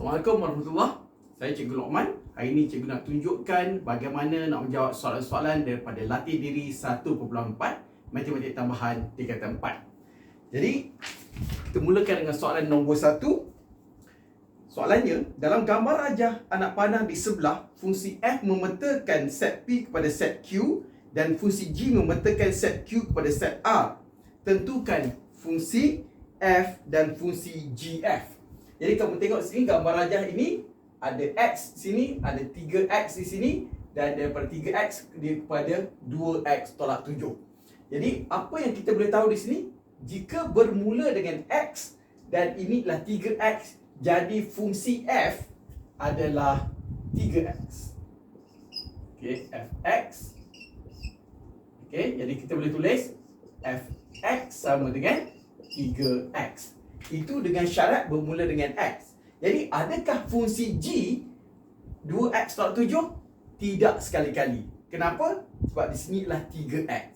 Assalamualaikum warahmatullahi Saya Cikgu Lokman Hari ini Cikgu nak tunjukkan bagaimana nak menjawab soalan-soalan daripada latih diri 1.4 Matematik tambahan tingkatan 4 Jadi kita mulakan dengan soalan nombor 1 Soalannya, dalam gambar rajah anak panah di sebelah, fungsi F memetakan set P kepada set Q dan fungsi G memetakan set Q kepada set R. Tentukan fungsi F dan fungsi GF. Jadi kamu tengok sini gambar rajah ini ada X sini, ada 3X di sini dan daripada 3X dia kepada 2X tolak 7. Jadi apa yang kita boleh tahu di sini? Jika bermula dengan X dan inilah 3X jadi fungsi f adalah 3x. Okey, fx. Okey, jadi kita boleh tulis fx sama dengan 3x. Itu dengan syarat bermula dengan x. Jadi adakah fungsi g 2x tolak 7? Tidak sekali-kali. Kenapa? Sebab di sini adalah 3x.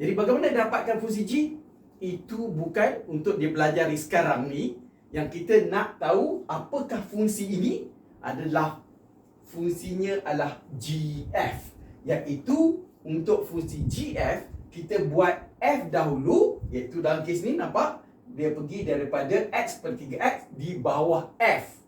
Jadi bagaimana dapatkan fungsi g? Itu bukan untuk dia pelajari sekarang ni, yang kita nak tahu apakah fungsi ini adalah fungsinya adalah GF iaitu untuk fungsi GF kita buat F dahulu iaitu dalam kes ni nampak dia pergi daripada X per 3X di bawah F.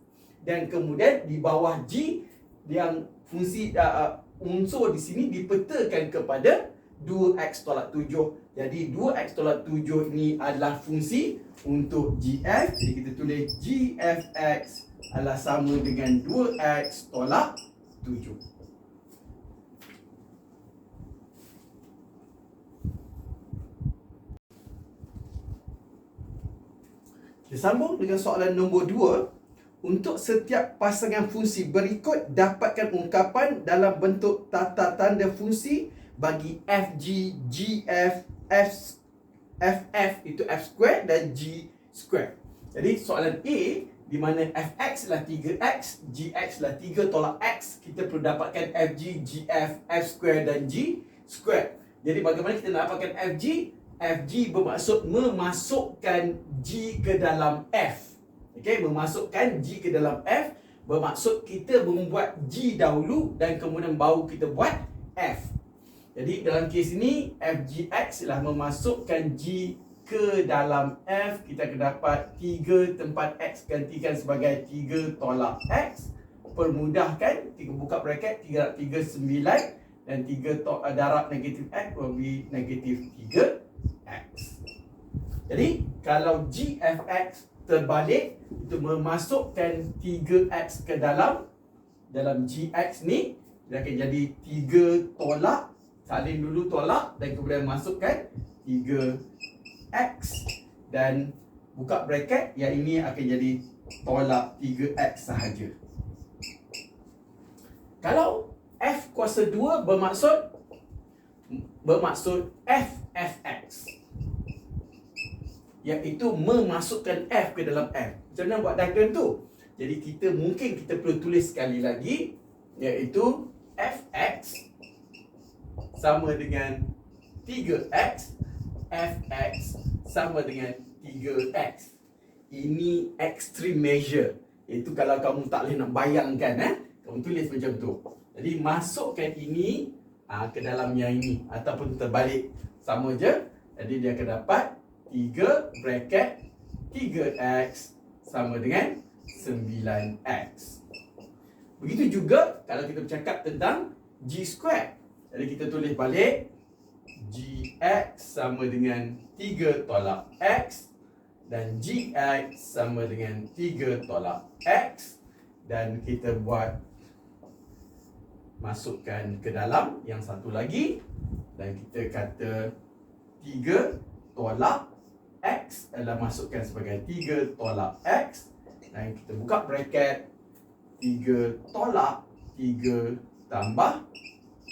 Dan kemudian di bawah G yang fungsi uh, unsur di sini dipetakan kepada 2X tolak 7 jadi 2X tolak 7 ini adalah fungsi untuk GF Jadi kita tulis GFX adalah sama dengan 2X tolak 7 Sambung dengan soalan nombor 2 Untuk setiap pasangan fungsi berikut Dapatkan ungkapan dalam bentuk tata tanda fungsi Bagi FG, GF, F FF itu F square dan G square. Jadi soalan A di mana Fx adalah 3x, Gx adalah 3 tolak x, kita perlu dapatkan Fg, Gf, F square dan G square. Jadi bagaimana kita nak dapatkan Fg? Fg bermaksud memasukkan G ke dalam F. Okey, memasukkan G ke dalam F bermaksud kita membuat G dahulu dan kemudian baru kita buat F. Jadi dalam kes ini FGX telah memasukkan G ke dalam F kita akan dapat 3 tempat X gantikan sebagai 3 tolak X permudahkan kita buka bracket 3 darab 3 9 dan 3 to- uh, darab negatif X will be negatif 3 X jadi kalau GFX terbalik itu memasukkan 3X ke dalam dalam GX ni dia akan jadi 3 tolak salin dulu tolak dan kemudian masukkan 3x dan buka bracket yang ini akan jadi tolak 3x sahaja. Kalau f kuasa 2 bermaksud bermaksud ffx iaitu memasukkan f ke dalam f. Macam mana buat diagram tu? Jadi kita mungkin kita perlu tulis sekali lagi iaitu fx sama dengan 3x fx sama dengan 3x ini extreme measure. Itu kalau kamu tak boleh nak bayangkan eh kamu tulis macam tu. Jadi masukkan ini aa, ke dalam yang ini ataupun terbalik sama je. Jadi dia akan dapat 3 bracket 3x sama dengan 9x begitu juga kalau kita bercakap tentang g square. Jadi kita tulis balik Gx sama dengan 3 tolak X dan Gx sama dengan 3 tolak X. Dan kita buat masukkan ke dalam. Yang satu lagi dan kita kata 3 tolak X adalah masukkan sebagai 3 tolak X. Dan kita buka bracket. 3 tolak 3 tambah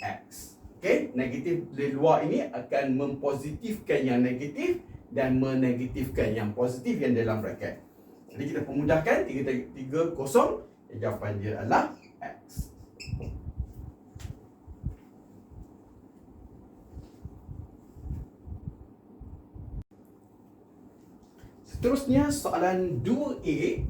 X. Okey, negatif di luar ini akan mempositifkan yang negatif dan menegatifkan yang positif yang dalam bracket. Jadi kita pemudahkan 3 3 kosong, jawapan dia adalah X. Seterusnya soalan 2A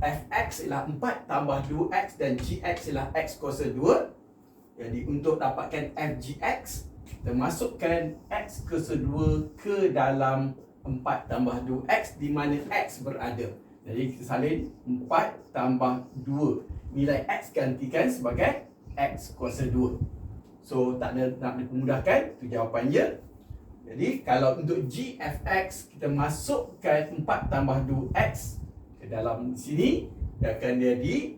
fx ialah 4 tambah 2x dan gx ialah x kuasa 2. Jadi untuk dapatkan fgx, kita masukkan x kuasa 2 ke dalam 4 tambah 2x di mana x berada. Jadi kita salin 4 tambah 2. Nilai x gantikan sebagai x kuasa 2. So tak ada nak memudahkan, itu jawapannya. Jadi kalau untuk gfx kita masukkan 4 tambah 2x ke dalam sini dia akan jadi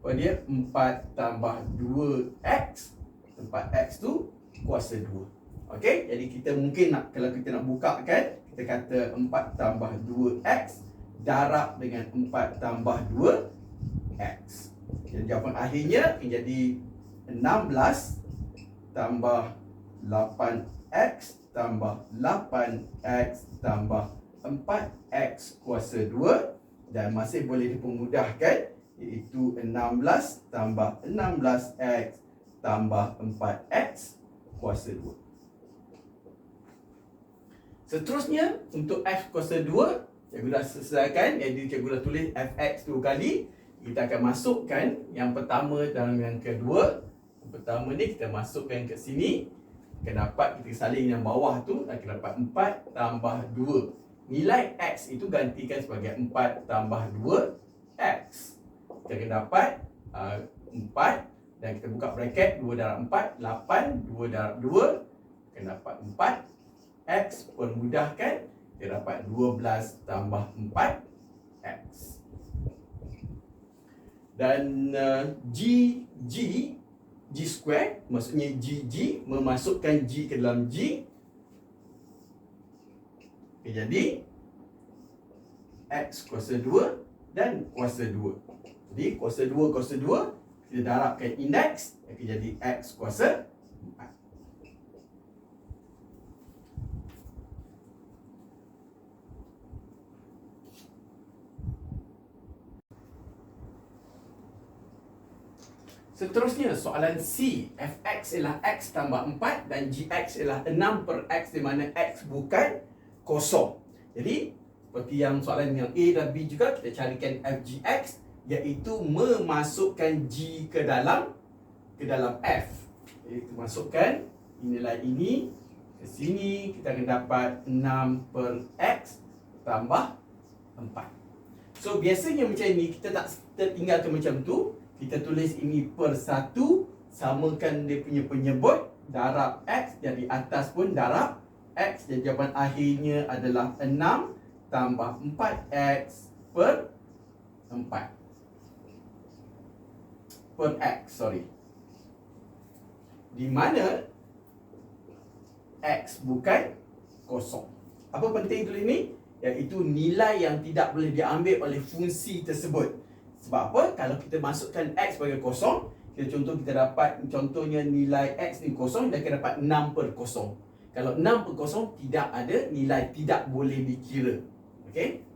apa dia 4 tambah 2x tempat x tu kuasa 2. Okey, jadi kita mungkin nak kalau kita nak buka kan kita kata 4 tambah 2x darab dengan 4 tambah 2x. Jadi jawapan akhirnya akan jadi 16 tambah 8x tambah 8x tambah 4x kuasa 2 dan masih boleh dipermudahkan iaitu 16 tambah 16x tambah 4x kuasa 2. Seterusnya untuk f kuasa 2 cikgu dah selesaikan jadi cikgu dah tulis fx dua kali kita akan masukkan yang pertama dan yang kedua yang pertama ni kita masukkan ke sini akan dapat kita saling yang bawah tu akan dapat 4 tambah 2 nilai x itu gantikan sebagai 4 tambah 2 x. Kita akan dapat uh, 4 dan kita buka bracket 2 darab 4 8 2 darab 2 akan dapat 4 x pun mudahkan kita dapat 12 tambah 4 x. Dan uh, g g G square maksudnya G G memasukkan G ke dalam G. Okay, jadi X kuasa 2 dan kuasa 2 jadi kuasa 2 kuasa 2 kita darabkan indeks akan jadi X kuasa 4 Seterusnya soalan C. Fx ialah X tambah 4 dan Gx ialah 6 per X di mana X bukan kosong. Jadi seperti yang soalan yang A dan B juga kita carikan Fgx Iaitu memasukkan G ke dalam ke dalam F. Jadi kita masukkan nilai ini ke sini kita akan dapat 6 per X tambah 4 So biasanya macam ini kita tak tertinggalkan macam tu kita tulis ini per satu samakan dia punya penyebut darab x jadi atas pun darab x. Jadi jawapan akhirnya adalah 6 tambah 4x per 4 per x sorry. Di mana x bukan kosong? Apa penting tulis ini? Iaitu nilai yang tidak boleh diambil oleh fungsi tersebut sebab apa? Kalau kita masukkan X sebagai kosong kita Contoh kita dapat Contohnya nilai X ni kosong Kita dapat 6 per kosong. Kalau 6 per kosong Tidak ada nilai Tidak boleh dikira. Okay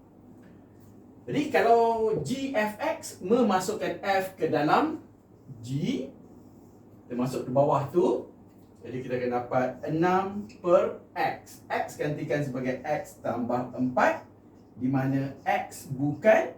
Jadi kalau GFX Memasukkan F ke dalam G Kita masuk ke bawah tu Jadi kita akan dapat 6 per X. X gantikan sebagai X tambah 4 di mana X bukan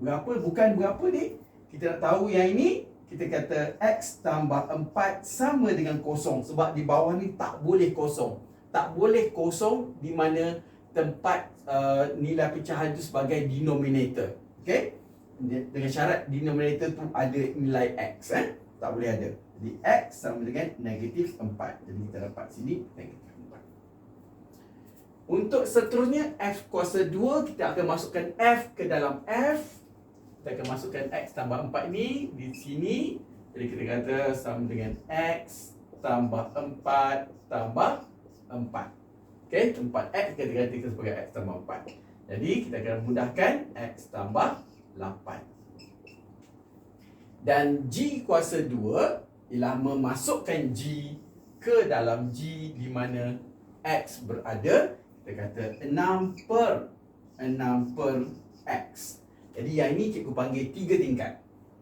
Berapa bukan berapa ni? Kita nak tahu yang ini kita kata X tambah 4 sama dengan kosong. Sebab di bawah ni tak boleh kosong. Tak boleh kosong di mana tempat uh, nilai pecahan itu sebagai denominator. Okay Dengan syarat denominator tu ada nilai X eh? Tak boleh ada. Jadi X sama dengan negatif 4 Jadi kita dapat sini negatif untuk seterusnya F kuasa 2 kita akan masukkan F ke dalam F kita akan masukkan X tambah 4 ni di sini. Jadi kita kata sama dengan X tambah 4 tambah 4 Okay, 4X kita gantikan sebagai X tambah 4 Jadi kita akan mudahkan X tambah 8 Dan G kuasa 2 Ialah memasukkan G ke dalam G di mana X berada. Kita kata 6 per 6 per X jadi yang ini cikgu panggil tiga tingkat.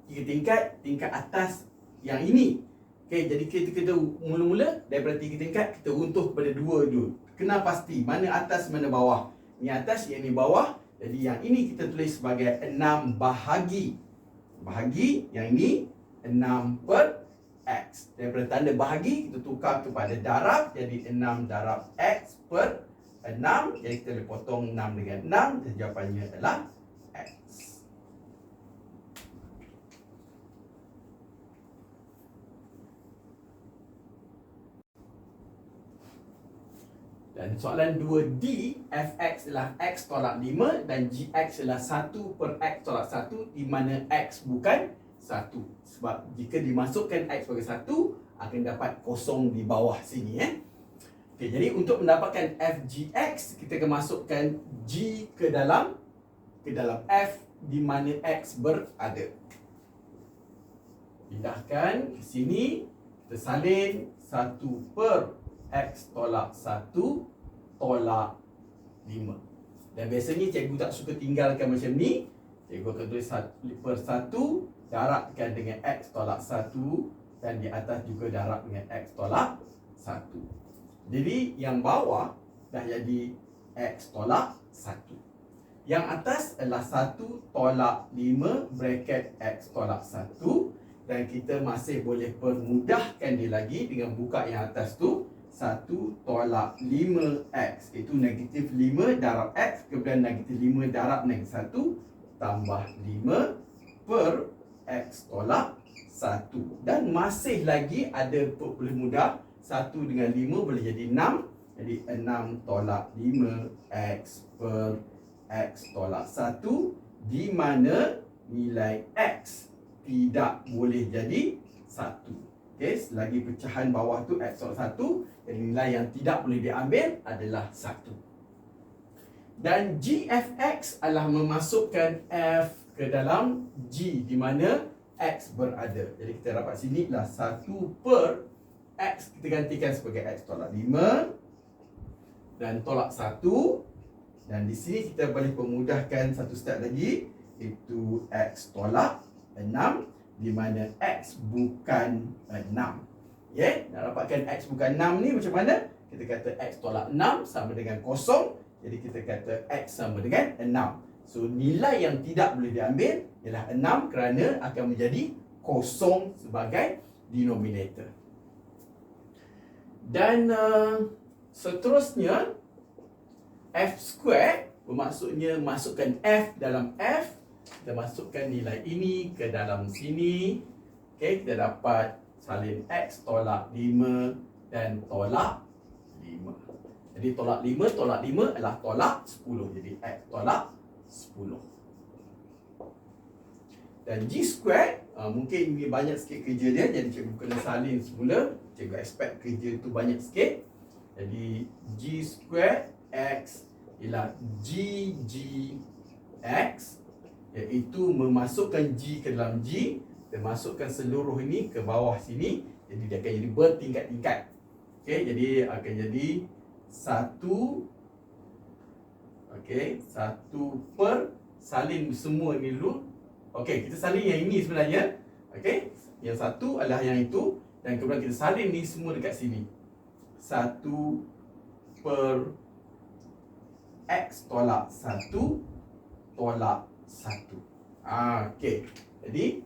Tiga tingkat, tingkat atas yang ini. Okey, jadi kita kita mula-mula daripada tiga tingkat kita runtuh kepada dua dulu. Kena pasti mana atas mana bawah. Ini atas, yang ini bawah. Jadi yang ini kita tulis sebagai 6 bahagi. Bahagi yang ini 6 per X. Daripada tanda bahagi kita tukar kepada darab jadi 6 darab X per 6. Jadi kita boleh potong 6 dengan 6 dan jawapannya adalah Dan soalan 2D, fx adalah x tolak 5 dan gx adalah 1 per x tolak 1 di mana x bukan 1. Sebab jika dimasukkan x sebagai 1, akan dapat kosong di bawah sini. Eh? Okay, jadi untuk mendapatkan fgx, kita akan masukkan g ke dalam ke dalam f di mana x berada. Pindahkan ke sini, kita salin 1 per X tolak 1 tolak 5 Dan biasanya cikgu tak suka tinggalkan macam ni. Cikgu akan tulis 1 per 1 Darabkan dengan X tolak 1 Dan di atas juga darab dengan X tolak 1 Jadi yang bawah dah jadi X tolak 1 Yang atas adalah 1 tolak 5 bracket X tolak 1 Dan kita masih boleh permudahkan dia lagi dengan buka yang atas tu. 1 tolak 5x Itu negatif 5 darab x Kemudian negatif 5 darab negatif 1 Tambah 5 per x tolak 1 Dan masih lagi ada boleh mudah 1 dengan 5 boleh jadi 6 Jadi 6 tolak 5x per x tolak 1 Di mana nilai x tidak boleh jadi 1 Okay, selagi pecahan bawah tu x tolak 1 nilai yang tidak boleh diambil adalah 1. Dan GFX adalah memasukkan F ke dalam G di mana X berada. Jadi kita dapat sini adalah 1 per X kita gantikan sebagai X tolak 5 dan tolak 1 dan di sini kita boleh pemudahkan satu step lagi itu X tolak 6 di mana X bukan 6. Ya, nak dapatkan X bukan 6 ni macam mana? Kita kata X tolak 6 sama dengan kosong. Jadi kita kata X sama dengan 6. So nilai yang tidak boleh diambil ialah 6 kerana akan menjadi kosong sebagai denominator. Dan uh, seterusnya F square bermaksudnya masukkan F dalam F. Kita masukkan nilai ini ke dalam sini. Okay, kita dapat salin X tolak 5 dan tolak 5. Jadi tolak 5, tolak 5 adalah tolak 10. Jadi X tolak 10. Dan G square, uh, mungkin ini banyak sikit kerja dia. Jadi cikgu kena salin semula. Cikgu expect kerja tu banyak sikit. Jadi G square X ialah G G X iaitu memasukkan G ke dalam G kita masukkan seluruh ini ke bawah sini. Jadi dia akan jadi bertingkat-tingkat. Okey jadi akan jadi satu okey satu per salin semua ini dulu. Okey kita salin yang ini sebenarnya. Okey yang satu adalah yang itu dan kemudian kita salin ni semua dekat sini. Satu per x tolak satu tolak satu ah, okey jadi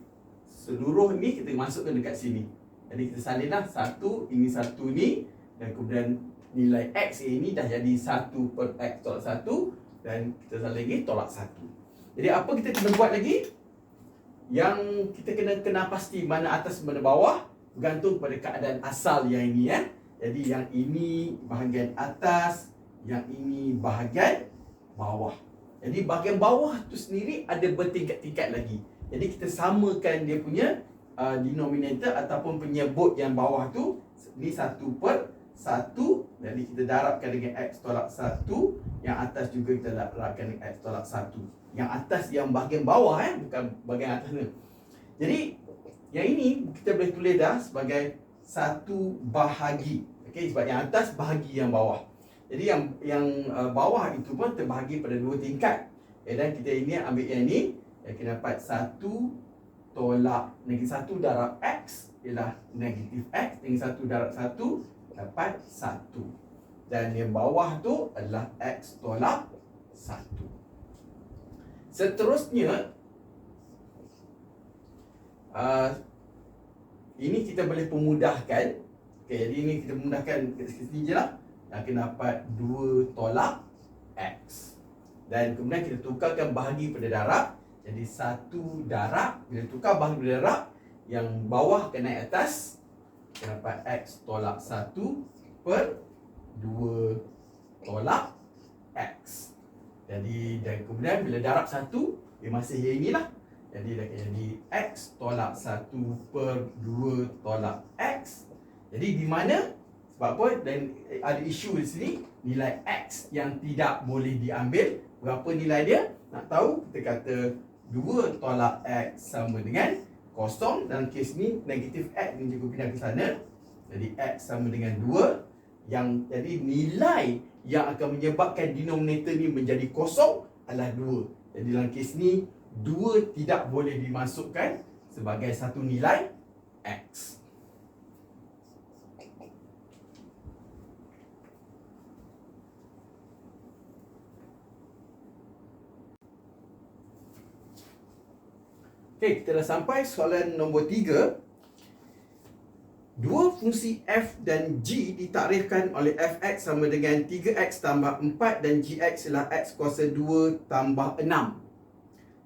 seluruh ni kita masukkan dekat sini. Jadi kita salinlah satu, ini satu ni dan kemudian nilai x ini dah jadi satu per x tolak satu dan kita salin lagi tolak satu. Jadi apa kita kena buat lagi? Yang kita kena kena pasti mana atas mana bawah bergantung pada keadaan asal yang ini ya. Jadi yang ini bahagian atas, yang ini bahagian bawah. Jadi bahagian bawah tu sendiri ada bertingkat-tingkat lagi. Jadi kita samakan dia punya uh, denominator ataupun penyebut yang bawah tu ni satu per satu. Jadi kita darabkan dengan x tolak satu yang atas juga kita darabkan dengan x tolak satu. Yang atas yang bahagian bawah eh bukan bahagian atas ni jadi yang ini kita boleh tulis dah sebagai satu bahagi. Okey sebab yang atas bahagi yang bawah jadi yang yang uh, bawah itu pun terbahagi pada dua tingkat okay, dan kita ini ambil yang ini yang kita dapat 1 tolak negatif 1 darab X ialah negatif X dengan 1 darab 1 dapat 1 dan yang bawah tu adalah X tolak 1 Seterusnya uh, ini kita boleh pemudahkan. Okay, jadi ini kita pemudahkan kat sini je lah. Akan dapat 2 tolak X. Dan kemudian kita tukarkan bahagi pada darab. Jadi satu darab. Bila tukar bahagi pada darab. Yang bawah akan naik atas. Kita dapat X tolak 1 per 2 tolak X. Jadi dan kemudian bila darab satu Dia masih yang inilah Jadi dah jadi X tolak 1 per 2 tolak X Jadi di mana Sebab apa? Dan ada isu di sini Nilai X yang tidak boleh diambil. Berapa nilai dia? Nak tahu Kita kata 2 tolak X sama dengan kosong. Dalam kes ni negatif X ni cikgu pindah ke sana. Jadi X sama dengan 2 Yang jadi nilai yang akan menyebabkan denominator ni menjadi kosong adalah 2. Jadi dalam kes ni 2 tidak boleh dimasukkan sebagai satu nilai X. Okey, kita dah sampai soalan nombor 3. Dua fungsi f dan g ditakrifkan oleh fx sama dengan 3x tambah 4 dan gx ialah x kuasa 2 tambah 6.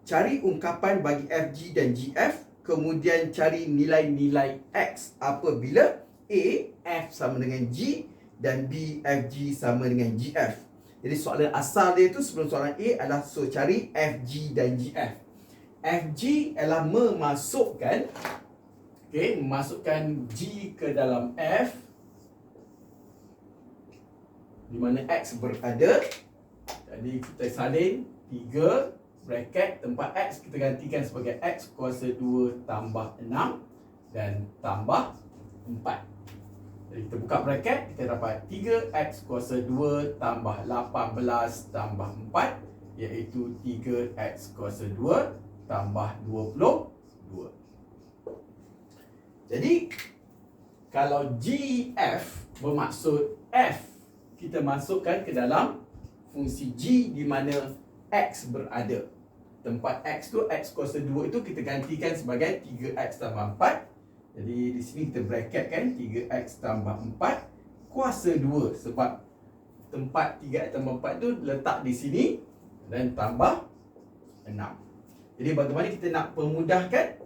Cari ungkapan bagi fg dan gf, kemudian cari nilai-nilai x apabila a f sama dengan g dan b fg sama dengan gf. Jadi soalan asal dia tu sebelum soalan a adalah so cari fg dan gf. Fg ialah memasukkan Okey, masukkan G ke dalam F di mana X berada. Jadi kita salin 3 bracket tempat X kita gantikan sebagai X kuasa 2 tambah 6 dan tambah 4. Jadi kita buka bracket kita dapat 3X kuasa 2 tambah 18 tambah 4 iaitu 3X kuasa 2 tambah 22. Jadi kalau GF bermaksud F kita masukkan ke dalam fungsi G di mana X berada. Tempat X tu X kuasa 2 itu kita gantikan sebagai 3X tambah 4. Jadi di sini kita bracket kan 3X tambah 4 kuasa 2 sebab tempat 3X tambah 4 tu letak di sini dan tambah 6. Jadi bagaimana kita nak pemudahkan?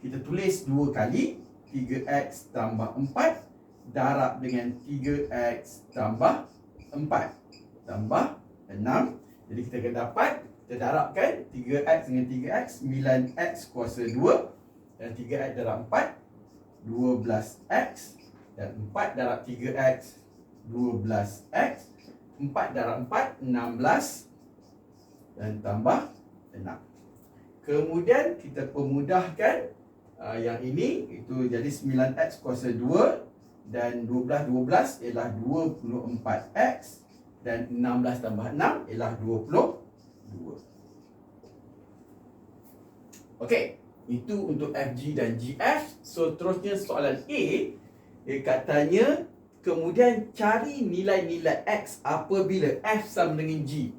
Kita tulis dua kali 3x tambah 4 darab dengan 3x tambah 4 tambah 6 jadi kita akan dapat kita darabkan 3x dengan 3x 9x kuasa 2 dan 3x darab 4 12x dan 4 darab 3x 12x 4 darab 4 16 dan tambah 6 kemudian kita pemudahkan uh, yang ini itu jadi 9x kuasa 2 dan 12 12 ialah 24x dan 16 tambah 6 ialah 22. Okey, itu untuk FG dan GF. So terusnya soalan A dia katanya kemudian cari nilai-nilai x apabila f sama dengan g.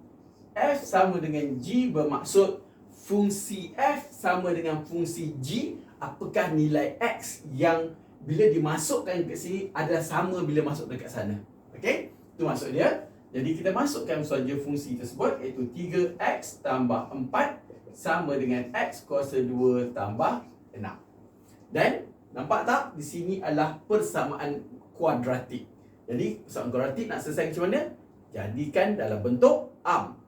f sama dengan g bermaksud fungsi f sama dengan fungsi g apakah nilai X yang bila dimasukkan ke sini adalah sama bila masuk dekat sana. Okey? Itu maksud dia. Jadi kita masukkan saja fungsi tersebut iaitu 3x tambah 4 sama dengan x kuasa 2 tambah 6. Dan nampak tak di sini adalah persamaan kuadratik. Jadi persamaan kuadratik nak selesai macam mana? Jadikan dalam bentuk arm.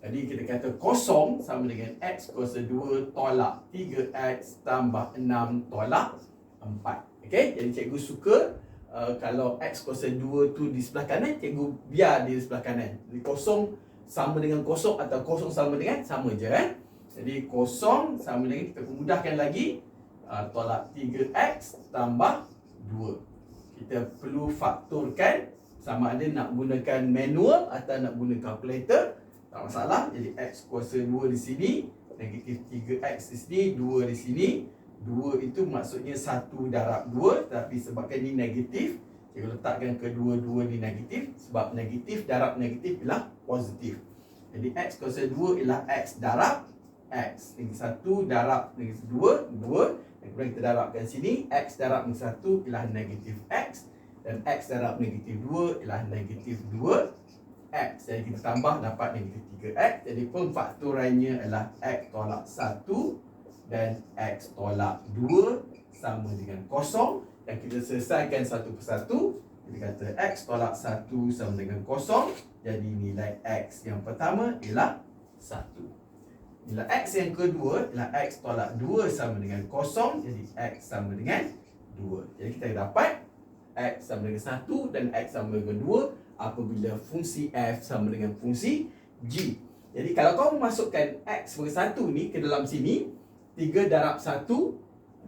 Jadi kita kata kosong sama dengan X kuasa 2 tolak. 3X tambah 6 tolak 4 Okay, jadi cikgu suka uh, kalau X kuasa 2 tu di sebelah kanan Cikgu biar di sebelah kanan. Jadi kosong sama dengan kosong atau kosong sama dengan sama je kan Jadi kosong sama dengan kita mudahkan lagi uh, Tolak 3X tambah 2 Kita perlu fakturkan sama ada nak gunakan manual atau nak guna calculator tak masalah. Jadi X kuasa 2 di sini. Negatif 3X di sini. 2 di sini. 2 itu maksudnya 1 darab 2. Tapi sebabkan ini negatif. Kita letakkan kedua-dua ni negatif. Sebab negatif darab negatif ialah positif. Jadi X kuasa 2 ialah X darab X. Negeri 1 darab negeri 2, 2. Dan kemudian kita darabkan sini, X darab negeri 1 ialah negatif X. Dan X darab negatif 2 ialah negatif 2 X. Jadi kita tambah dapat negatif 3X. Jadi pemfaktorannya adalah X tolak 1 dan X tolak 2 sama dengan kosong. Dan kita selesaikan satu persatu. Kita kata X tolak 1 sama dengan kosong. Jadi nilai X yang pertama ialah 1. Nilai X yang kedua ialah X tolak 2 sama dengan kosong. Jadi X sama dengan 2. Jadi kita dapat X sama dengan 1 dan X sama dengan 2 apabila fungsi f sama dengan fungsi g. Jadi kalau kau masukkan x sebagai satu ni ke dalam sini, 3 darab 1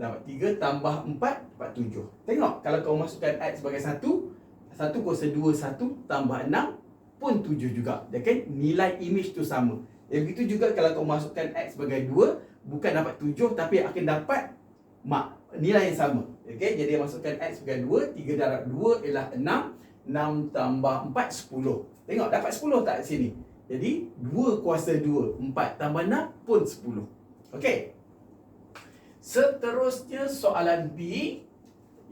dapat 3 tambah 4 dapat 7. Tengok kalau kau masukkan x sebagai satu, 1 kuasa 2 1 tambah 6 pun 7 juga. Dia kan nilai image tu sama. Yang begitu juga kalau kau masukkan x sebagai 2, bukan dapat 7 tapi akan dapat mak nilai yang sama. Okey, jadi masukkan x sebagai 2, 3 darab 2 ialah 6 6 tambah 4, 10 Tengok dapat 10 tak sini? Jadi 2 kuasa 2 4 tambah 6 pun 10 Okey. Seterusnya soalan B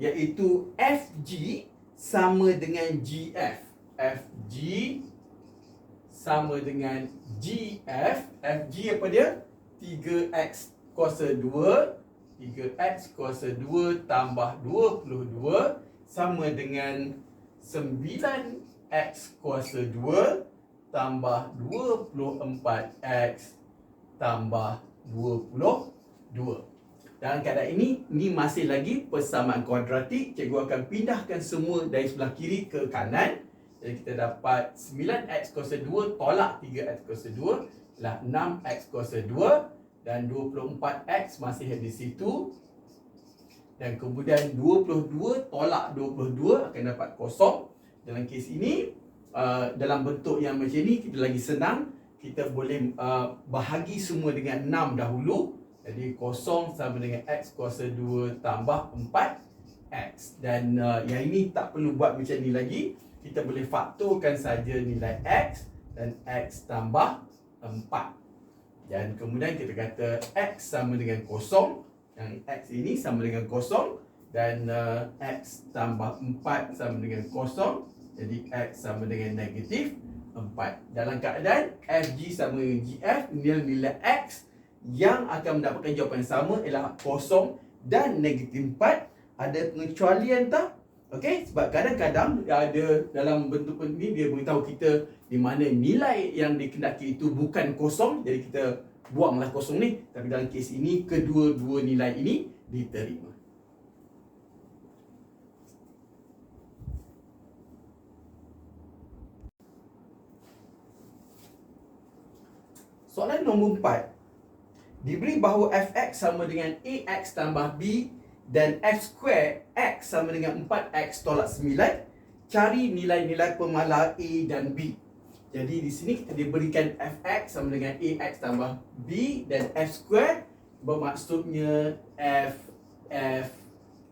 Iaitu FG sama dengan GF FG sama dengan GF FG apa dia? 3X kuasa 2 3X kuasa 2 tambah 22 sama dengan 9x kuasa 2 tambah 24x tambah 22. Dalam keadaan ini, ini masih lagi persamaan kuadratik. Cikgu akan pindahkan semua dari sebelah kiri ke kanan. Jadi kita dapat 9x kuasa 2 tolak 3x kuasa 2 ialah 6x kuasa 2 dan 24x masih ada di situ dan kemudian 22 tolak 22 akan dapat kosong. Dalam kes ini uh, dalam bentuk yang macam ni kita lagi senang. Kita boleh uh, bahagi semua dengan 6 dahulu. Jadi kosong sama dengan x kuasa 2 tambah 4 x. Dan uh, yang ini tak perlu buat macam ni lagi. Kita boleh faktorkan saja nilai x dan x tambah 4 dan kemudian kita kata x sama dengan kosong yang X ini sama dengan kosong dan uh, X tambah 4 sama dengan kosong. Jadi X sama dengan negatif 4 dalam keadaan FG sama dengan GF nilai-nilai X yang akan mendapatkan jawapan sama ialah kosong dan negatif 4 ada pengecualian tak? Okey, sebab kadang-kadang ada dalam bentuk ini dia beritahu kita di mana nilai yang dikendaki itu bukan kosong. Jadi kita buanglah kosong ni. Tapi dalam kes ini kedua-dua nilai ini diterima. Soalan nombor 4 Diberi bahawa fx sama dengan ax tambah b dan f square x sama dengan 4x tolak 9 Cari nilai-nilai pemalar a dan b jadi di sini kita diberikan fx sama dengan ax tambah b dan f square bermaksudnya f f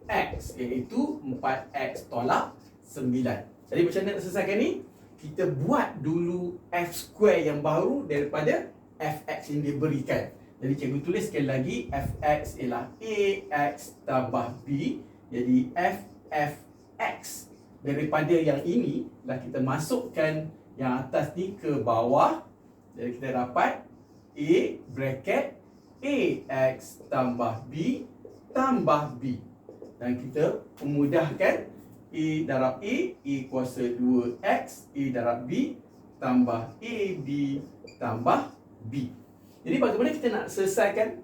x iaitu 4x tolak 9. Jadi macam mana nak selesaikan ni? Kita buat dulu f square yang baru daripada fx yang diberikan. Jadi cikgu tulis sekali lagi fx ialah ax tambah b. Jadi f f x daripada yang ini dah kita masukkan yang atas ni ke bawah jadi kita dapat A bracket AX tambah B tambah B. Dan kita memudahkan A darab A A kuasa 2X A darab B tambah AB tambah B. Jadi bagaimana kita nak selesaikan?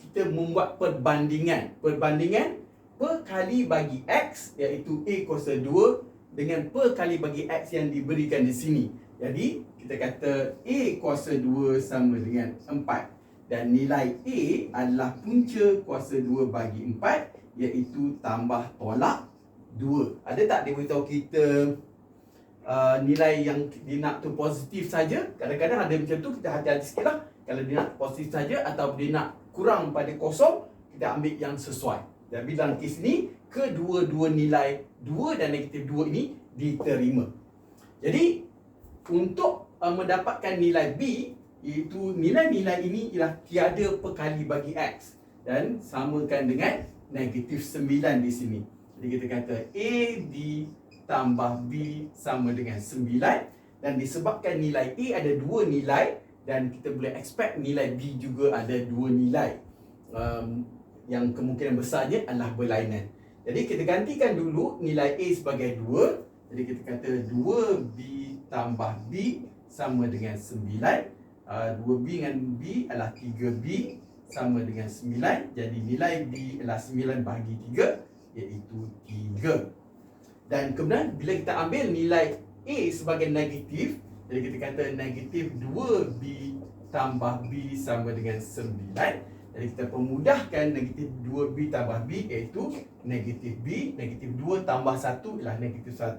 Kita membuat perbandingan. Perbandingan per kali bagi X iaitu A kuasa 2 dengan per kali bagi X yang diberikan di sini. Jadi, kita kata A kuasa 2 sama dengan 4. Dan nilai A adalah punca kuasa 2 bagi 4 iaitu tambah tolak 2. Ada tak dia beritahu kita uh, nilai yang dia nak tu positif saja? Kadang-kadang ada macam tu, kita hati-hati sikit lah. Kalau dia nak positif saja atau dia nak kurang pada kosong, kita ambil yang sesuai. Tapi dalam kes ni, kedua-dua nilai 2 dan negatif 2 ini diterima. Jadi untuk uh, mendapatkan nilai B Iaitu nilai-nilai ini ialah tiada perkali bagi X Dan samakan dengan negatif 9 di sini. Jadi kita kata A B tambah B sama dengan 9 Dan disebabkan nilai A ada dua nilai Dan kita boleh expect nilai B juga ada dua nilai. Um, Yang kemungkinan besarnya adalah berlainan Jadi kita gantikan dulu nilai A sebagai 2 Jadi kita kata 2B tambah B sama dengan 9 uh, 2B dengan B adalah 3B sama dengan 9 jadi nilai B adalah 9 bahagi 3 iaitu 3 dan kemudian bila kita ambil nilai A sebagai negatif jadi kita kata negatif 2B tambah B sama dengan 9 jadi kita pemudahkan negatif 2B tambah B iaitu negatif B negatif 2 tambah 1 ialah negatif 1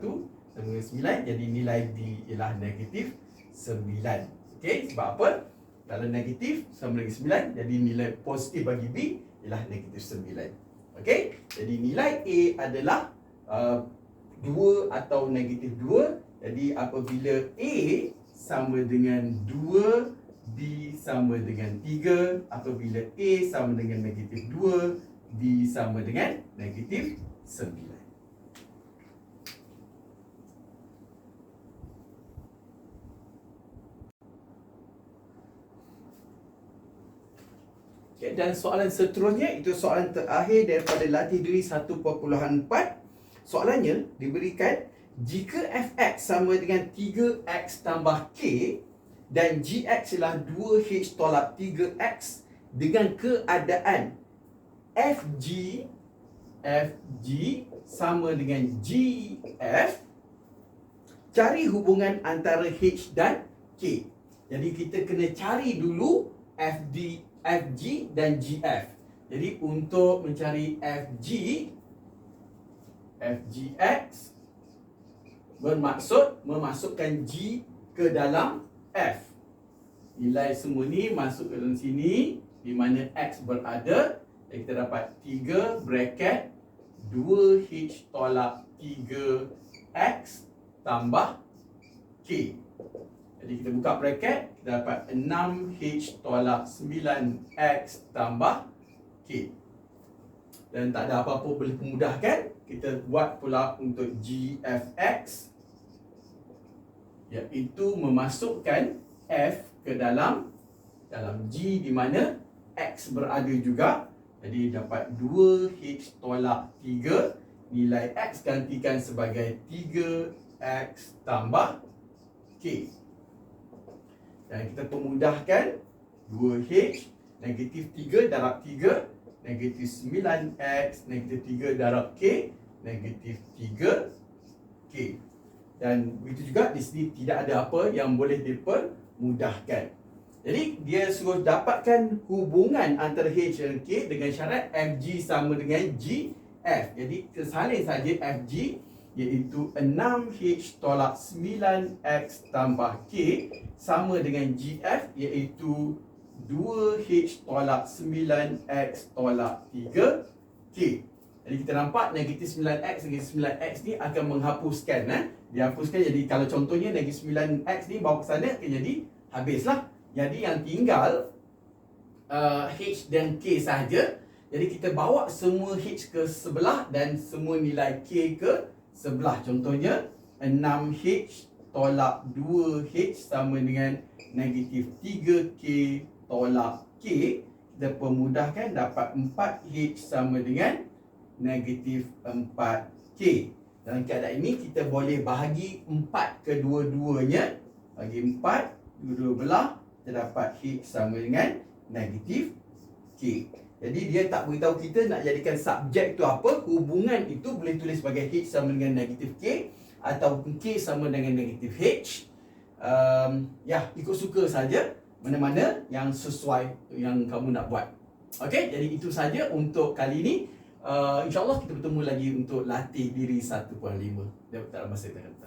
sama dengan 9 jadi nilai B ialah negatif 9 Okey, sebab apa? Kalau negatif sama dengan 9, jadi nilai positif bagi B ialah negatif 9. Okey, jadi nilai A adalah uh, 2 atau negatif 2. Jadi apabila A sama dengan 2, B sama dengan 3. Apabila A sama dengan negatif 2, B sama dengan negatif 9. Okay, dan soalan seterusnya itu soalan terakhir daripada latih diri 1.4. Soalannya diberikan jika fx sama dengan 3x tambah k dan gx ialah 2h tolak 3x dengan keadaan fg fg sama dengan gf cari hubungan antara h dan k. Jadi kita kena cari dulu fd FG dan GF. Jadi untuk mencari FG FGX bermaksud memasukkan G ke dalam F. Nilai semua ni masuk ke dalam sini di mana X berada. Jadi kita dapat 3 bracket 2H tolak 3X tambah K. Jadi kita buka bracket, kita dapat 6H tolak 9X tambah K. Dan tak ada apa-apa boleh pemudahkan. Kita buat pula untuk GFX. Iaitu memasukkan F ke dalam dalam G di mana X berada juga. Jadi dapat 2H tolak 3. Nilai X gantikan sebagai 3X tambah K. Dan kita pemudahkan 2H Negatif 3 darab 3 Negatif 9X Negatif 3 darab K Negatif 3 K Dan begitu juga di sini tidak ada apa yang boleh dipermudahkan Jadi dia suruh dapatkan hubungan antara H dan K Dengan syarat FG sama dengan GF Jadi kita salin saja FG iaitu 6H tolak 9X tambah K sama dengan GF iaitu 2H tolak 9X tolak 3K. Jadi kita nampak negatif 9X dengan 9X ni akan menghapuskan. Eh? Dihapuskan jadi kalau contohnya negatif 9X ni bawa ke sana akan jadi habislah. Jadi yang tinggal uh, H dan K sahaja. Jadi kita bawa semua H ke sebelah dan semua nilai K ke sebelah contohnya 6H tolak 2H sama dengan negatif 3K tolak K kita pemudahkan dapat 4H sama dengan negatif 4K dalam keadaan ini kita boleh bahagi 4 kedua-duanya. Bagi 4 dua-dua belah kita dapat H sama dengan negatif K. Jadi dia tak beritahu kita nak jadikan subjek tu apa Hubungan itu boleh tulis sebagai H sama dengan negatif K Atau K sama dengan negatif H. Um, Ya, ikut suka saja Mana-mana yang sesuai yang kamu nak buat. Okay, jadi itu saja untuk kali ini uh, InsyaAllah kita bertemu lagi untuk latih diri 1.5 Dalam masa yang akan datang